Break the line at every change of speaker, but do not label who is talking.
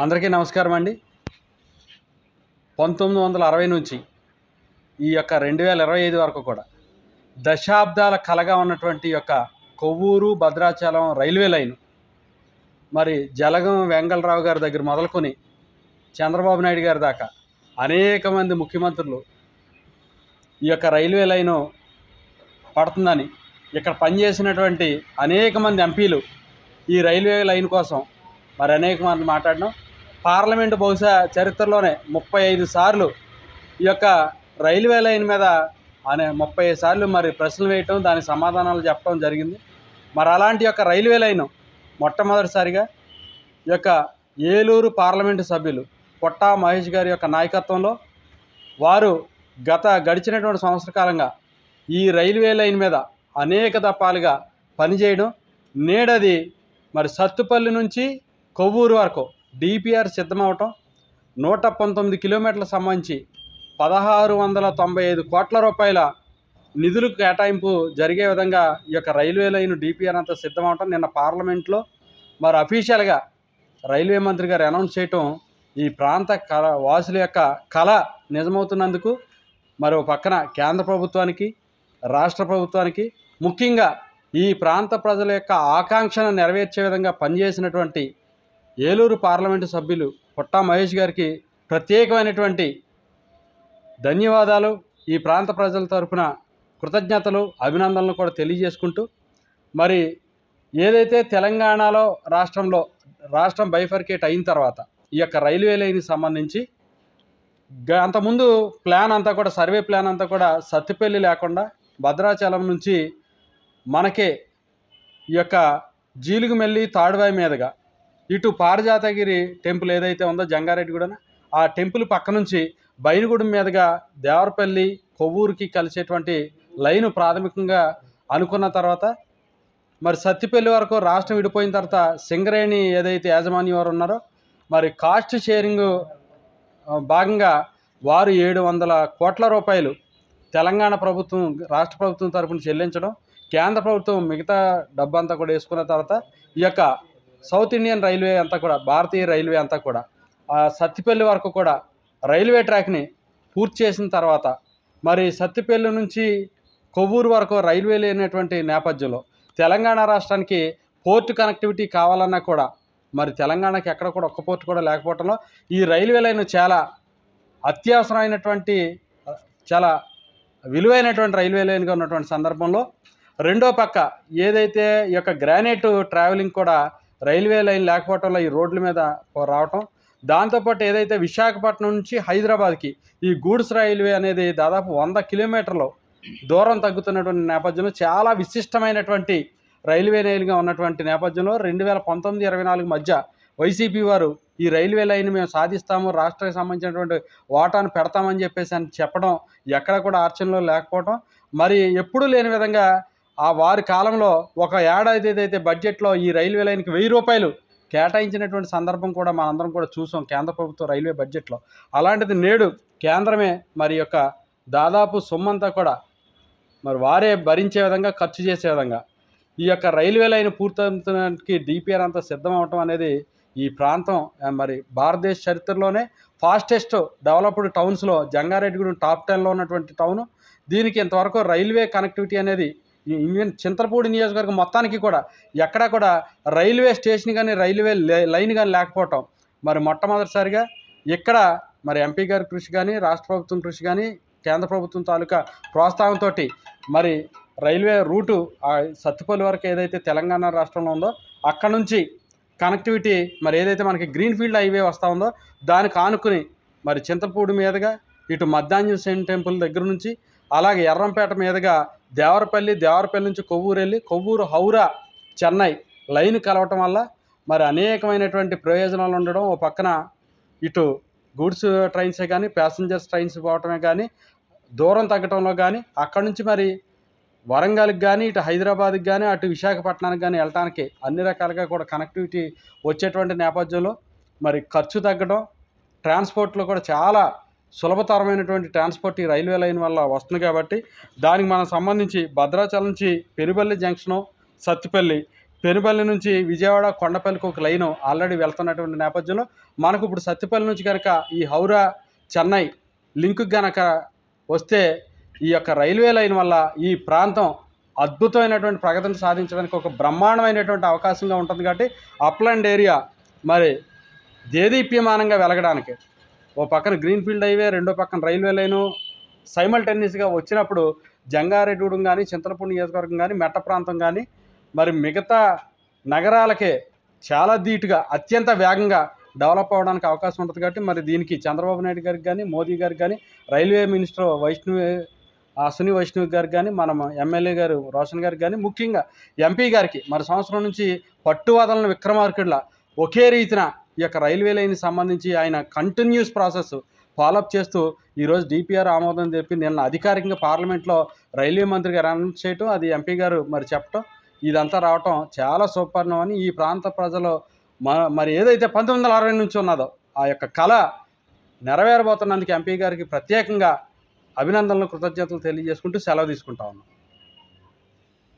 అందరికీ నమస్కారం అండి. పంతొమ్మిది వందల అరవై నుంచి ఈ యొక్క రెండు వేల ఇరవై ఐదు వరకు కూడా దశాబ్దాల కలగా ఉన్నటువంటి యొక్క కొవ్వూరు భద్రాచలం రైల్వే లైన్ మరి జలగం వెంగళరావు గారి దగ్గర మొదలుకొని చంద్రబాబు నాయుడు గారి దాకా అనేక మంది ముఖ్యమంత్రులు ఈ యొక్క రైల్వే లైను పడుతుందని ఇక్కడ పనిచేసినటువంటి అనేక మంది ఎంపీలు ఈ రైల్వే లైన్ కోసం మరి అనేక మంది మాట్లాడడం పార్లమెంటు బహుశా చరిత్రలోనే ముప్పై ఐదు సార్లు ఈ యొక్క రైల్వే లైన్ మీద అనే ముప్పై ఐదు సార్లు మరి ప్రశ్నలు వేయటం దానికి సమాధానాలు చెప్పడం జరిగింది. మరి అలాంటి యొక్క రైల్వే లైను మొట్టమొదటిసారిగా ఈ యొక్క ఏలూరు పార్లమెంటు సభ్యులు పొట్టా మహేష్ గారి యొక్క నాయకత్వంలో వారు గత గడిచినటువంటి సంవత్సర కాలంగా ఈ రైల్వే లైన్ మీద అనేక దఫాలుగా పనిచేయడం నేడది మరి సత్తుపల్లి నుంచి కొవ్వూరు వరకు డిపిఆర్ సిద్ధమవటం నూట పంతొమ్మిది కిలోమీటర్లకు సంబంధించి పదహారు వందల తొంభై ఐదు కోట్ల రూపాయల నిధులు కేటాయింపు జరిగే విధంగా ఈ యొక్క రైల్వే లైన్ డిపిఆర్ అంతా సిద్ధమవటం నిన్న పార్లమెంట్లో మరి అఫీషియల్గా రైల్వే మంత్రి గారు అనౌన్స్ చేయటం ఈ ప్రాంత కళ వాసుల యొక్క కళ నిజమవుతున్నందుకు మరో పక్కన కేంద్ర ప్రభుత్వానికి రాష్ట్ర ప్రభుత్వానికి ముఖ్యంగా ఈ ప్రాంత ప్రజల యొక్క ఆకాంక్షను నెరవేర్చే విధంగా పనిచేసినటువంటి ఏలూరు పార్లమెంటు సభ్యులు పొట్టా మహేష్ గారికి ప్రత్యేకమైనటువంటి ధన్యవాదాలు. ఈ ప్రాంత ప్రజల తరఫున కృతజ్ఞతలు అభినందనలు కూడా తెలియజేసుకుంటూ మరి ఏదైతే తెలంగాణలో రాష్ట్రంలో రాష్ట్రం బైఫర్కేట్ అయిన తర్వాత ఈ యొక్క రైల్వే లైన్కి సంబంధించి గ- అంతకుముందు ప్లాన్ అంతా కూడా సర్వే ప్లాన్ అంతా కూడా సత్తిపల్లి లేకుండా భద్రాచలం నుంచి మనకే ఈ యొక్క జీలుగుమెల్లి తాడువాయి మీదుగా ఇటు పారిజాతగిరి టెంపుల్ ఏదైతే ఉందో జంగారెడ్డిగూడన ఆ టెంపుల్ పక్క నుంచి బైనగూడెం మీదుగా దేవరపల్లి కొవ్వూరుకి కలిసేటువంటి లైను ప్రాథమికంగా అనుకున్న తర్వాత మరి సత్తిపల్లి వరకు రాష్ట్రం విడిపోయిన తర్వాత సింగరేణి ఏదైతే యాజమాన్యం వారు ఉన్నారో మరి కాస్ట్ షేరింగ్ భాగంగా వారు ఏడు వందల కోట్ల రూపాయలు తెలంగాణ ప్రభుత్వం రాష్ట్ర ప్రభుత్వం తరపున చెల్లించడం కేంద్ర ప్రభుత్వం మిగతా డబ్బంతా కూడా వేసుకున్న తర్వాత ఈ యొక్క సౌత్ ఇండియన్ రైల్వే అంతా కూడా భారతీయ రైల్వే అంతా కూడా ఆ సత్తిపల్లి వరకు కూడా రైల్వే ట్రాక్ని పూర్తి చేసిన తర్వాత మరి సత్తిపల్లి నుంచి కొవ్వూరు వరకు రైల్వే లేనటువంటి నేపథ్యంలో తెలంగాణ రాష్ట్రానికి పోర్ట్ కనెక్టివిటీ కావాలన్నా కూడా మరి తెలంగాణకి ఎక్కడ కూడా ఒక్క పోర్ట్ కూడా లేకపోవడంలో ఈ రైల్వే లైన్ చాలా అత్యవసరమైనటువంటి చాలా విలువైనటువంటి రైల్వే లైన్గా ఉన్నటువంటి సందర్భంలో రెండో పక్క ఏదైతే ఈ యొక్క గ్రానైట్ ట్రావెలింగ్ కూడా రైల్వే లైన్ లేకపోవడంలో ఈ రోడ్ల మీద రావటం. దాంతోపాటు ఏదైతే విశాఖపట్నం నుంచి హైదరాబాద్కి ఈ గూడ్స్ రైల్వే అనేది దాదాపు వంద కిలోమీటర్లు దూరం తగ్గుతున్నటువంటి నేపథ్యంలో చాలా విశిష్టమైనటువంటి రైల్వే లైన్గా ఉన్నటువంటి నేపథ్యంలో రెండు వేల పంతొమ్మిది ఇరవై నాలుగు మధ్య వైసీపీ వారు ఈ రైల్వే లైన్ మేము సాధిస్తాము రాష్ట్రానికి సంబంధించినటువంటి వాటాను పెడతామని చెప్పేసి అని చెప్పడం ఎక్కడ కూడా ఆర్చనలో లేకపోవడం మరి ఎప్పుడూ లేని విధంగా ఆ వారి కాలంలో ఒక ఏడాది ఏదైతే బడ్జెట్లో ఈ రైల్వే లైన్కి వెయ్యి రూపాయలు కేటాయించినటువంటి సందర్భం కూడా మనందరం కూడా చూసాం కేంద్ర ప్రభుత్వ రైల్వే బడ్జెట్లో అలాంటిది నేడు కేంద్రమే మరి యొక్క దాదాపు సొమ్మంతా కూడా మరి వారే భరించే విధంగా ఖర్చు చేసే విధంగా ఈ యొక్క రైల్వే లైన్ పూర్తవుతానికి డిపిఆర్ అంతా సిద్ధం అవటం అనేది ఈ ప్రాంతం మరి భారతదేశ చరిత్రలోనే ఫాస్టెస్ట్ డెవలప్డ్ టౌన్స్లో జంగారెడ్డిగూడెం టాప్ టెన్లో ఉన్నటువంటి టౌన్ దీనికి ఇంతవరకు రైల్వే కనెక్టివిటీ అనేది ఈవెన్ ఇండియన్ చింతలపూడి నియోజకవర్గం మొత్తానికి కూడా ఎక్కడా కూడా రైల్వే స్టేషన్ కానీ రైల్వే లైన్ కానీ లేకపోవటం. మరి మొట్టమొదటిసారిగా ఇక్కడ మరి ఎంపీ గారి కృషి కానీ రాష్ట్ర ప్రభుత్వం కృషి కానీ కేంద్ర ప్రభుత్వం తాలూకా ప్రోత్సాహంతో మరి రైల్వే రూటు ఆ సత్తుపల్లి వరకు ఏదైతే తెలంగాణ రాష్ట్రంలో ఉందో అక్కడ నుంచి కనెక్టివిటీ మరి ఏదైతే మనకి గ్రీన్ఫీల్డ్ హైవే వస్తూ ఉందో దానికి ఆనుకుని మరి చింతపూడి మీదుగా ఇటు మద్దాంజనేయ టెంపుల్ దగ్గర నుంచి అలాగే ఎర్రంపేట మీదుగా దేవరపల్లి దేవరపల్లి నుంచి కొవ్వూరు వెళ్ళి కొవ్వూరు హౌరా చెన్నై లైన్ కలవటం వల్ల మరి అనేకమైనటువంటి ప్రయోజనాలు ఉండడం. ఓ పక్కన ఇటు గూడ్స్ ట్రైన్సే కానీ ప్యాసింజర్స్ ట్రైన్స్ పోవటమే కానీ దూరం తగ్గటంలో కానీ అక్కడి నుంచి మరి వరంగల్కి కానీ ఇటు హైదరాబాద్కి కానీ అటు విశాఖపట్నానికి కానీ వెళ్ళటానికి అన్ని రకాలుగా కూడా కనెక్టివిటీ వచ్చేటువంటి నేపథ్యంలో మరి ఖర్చు తగ్గడం ట్రాన్స్పోర్ట్లో కూడా చాలా సులభతరమైనటువంటి ట్రాన్స్పోర్ట్ ఈ రైల్వే లైన్ వల్ల వస్తుంది కాబట్టి దానికి మనం సంబంధించి భద్రాచలం నుంచి పెనుబల్లి జంక్షను సత్తిపల్లి పెనుపల్లి నుంచి విజయవాడ కొండపల్లికి ఒక లైను ఆల్రెడీ వెళ్తున్నటువంటి నేపథ్యంలో మనకు ఇప్పుడు సత్తుపల్లి నుంచి కనుక ఈ హౌరా చెన్నై లింక్ కనుక వస్తే ఈ యొక్క రైల్వే లైన్ వల్ల ఈ ప్రాంతం అద్భుతమైనటువంటి ప్రగతిని సాధించడానికి ఒక బ్రహ్మాండమైనటువంటి అవకాశంగా ఉంటుంది కాబట్టి అప్లాండ్ ఏరియా మరి దేదీప్యమానంగా వెలగడానికి ఓ పక్కన గ్రీన్ ఫీల్డ్ హైవే రెండో పక్కన రైల్వే లైను సైమల్టేనియస్గా వచ్చినప్పుడు జంగారెడ్డిగూడెం కానీ చింతలపూడి నియోజకవర్గం కానీ మెట్ట ప్రాంతం కానీ మరి మిగతా నగరాలకే చాలా ధీటుగా అత్యంత వేగంగా డెవలప్ అవ్వడానికి అవకాశం ఉంటుంది కాబట్టి మరి దీనికి చంద్రబాబు నాయుడు గారికి కానీ మోదీ గారికి కానీ రైల్వే మినిస్టర్ వైష్ణవి అశ్విని వైష్ణవి గారికి కానీ మనం ఎమ్మెల్యే గారు రోషన్ గారికి కానీ ముఖ్యంగా ఎంపీ గారికి మరి సంవత్సరం నుంచి పట్టువదలని విక్రమార్కుడిలా ఒకే రీతిన ఈ యొక్క రైల్వే లైన్కి సంబంధించి ఆయన కంటిన్యూస్ ప్రాసెస్ ఫాలోఅప్ చేస్తూ ఈరోజు డిపిఆర్ ఆమోదం చెప్పి నిన్న అధికారికంగా పార్లమెంట్లో రైల్వే మంత్రి గారు అనౌన్స్ చేయటం అది ఎంపీ గారు మరి చెప్పటం ఇదంతా రావటం చాలా సూపర్ణం అని ఈ ప్రాంత ప్రజలు మ మరి ఏదైతే పంతొమ్మిది వందల అరవై నుంచి ఉన్నదో ఆ యొక్క కళ నెరవేరబోతున్నందుకు ఎంపీ గారికి ప్రత్యేకంగా అభినందనలు కృతజ్ఞతలు తెలియజేసుకుంటూ సెలవు తీసుకుంటా ఉన్నాం.